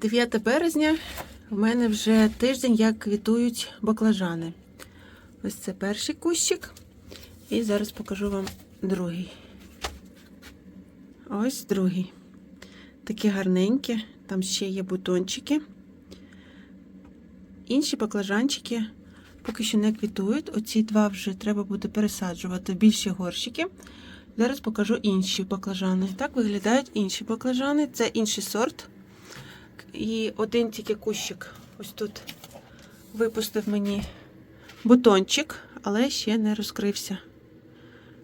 9 березня в мене вже тиждень, як квітують баклажани. Ось це перший кущик. І зараз покажу вам другий. Ось другий. Такі гарненькі, там ще є бутончики. Інші баклажанчики поки що не квітують. Оці два вже треба буде пересаджувати в більші горщики. Зараз покажу інші баклажани. Так виглядають інші баклажани. Це інший сорт. І один тільки кущик ось тут випустив мені бутончик, але ще не розкрився.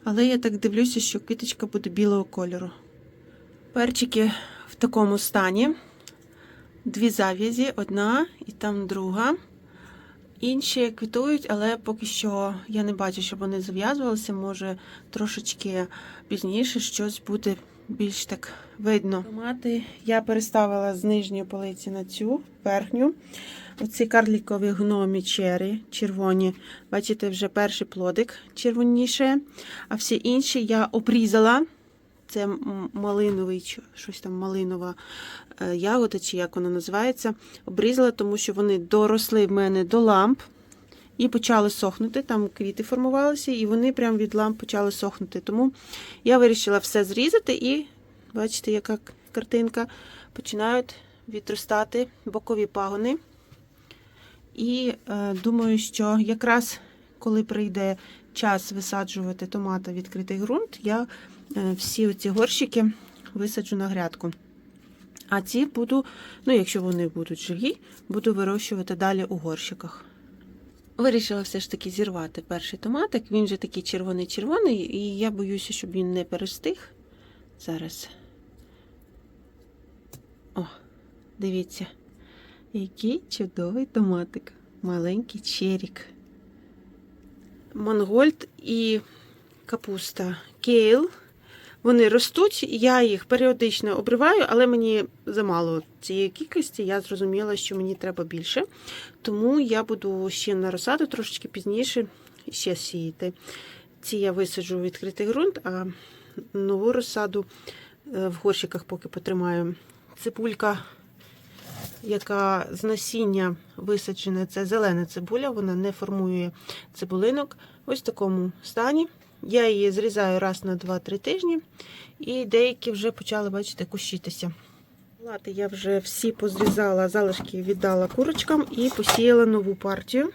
Але я так дивлюся, що квіточка буде білого кольору. Перчики в такому стані. Дві зав'язі, одна і там друга. Інші квітують, але поки що я не бачу, щоб вони зав'язувалися. Може, трошечки пізніше щось буде більш так видно. Томати я переставила з нижньої полиці на цю верхню. Оці карлікові гномі чері червоні. Бачите, вже перший плодик червоніше. А всі інші я обрізала. Це малиновий, щось там малинова е, ягода, чи як вона називається. Обрізала, тому що вони доросли в мене до ламп і почали сохнути. Там квіти формувалися, і вони прямо від ламп почали сохнути. Тому я вирішила все зрізати, і бачите, яка картинка. Починають відростати бокові пагони. І е, думаю, що якраз коли прийде час висаджувати томати в відкритий ґрунт, я е, всі оці горщики висаджу на грядку. А ці буду, ну якщо вони будуть живі, буду вирощувати далі у горщиках. Вирішила все ж таки зірвати перший томатик. Він вже такий червоний-червоний, і я боюся, щоб він не перестиг. Зараз. О, дивіться, який чудовий томатик. Маленький черік. Монгольд і капуста кейл. Вони ростуть, я їх періодично обриваю, але мені замало цієї кількості. Я зрозуміла, що мені треба більше. Тому я буду ще на розсаду трошечки пізніше ще сіяти. Ці я висаджу у відкритий ґрунт, а нову розсаду е, в горщиках поки потримаю. Цибулька, яка з насіння висаджена, це зелена цибуля, вона не формує цибулинок. Ось в такому стані. Я її зрізаю раз на 2-3 тижні, і деякі вже почали, бачите, кущитися. Лати я вже всі позрізала, залишки віддала курочкам і посіяла нову партію.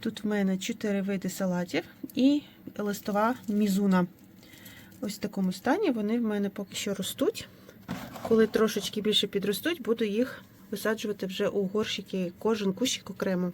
Тут в мене 4 види салатів і листова мізуна. Ось в такому стані вони в мене поки що ростуть. Коли трошечки більше підростуть, буду їх висаджувати вже у горщики, кожен кущик окремо.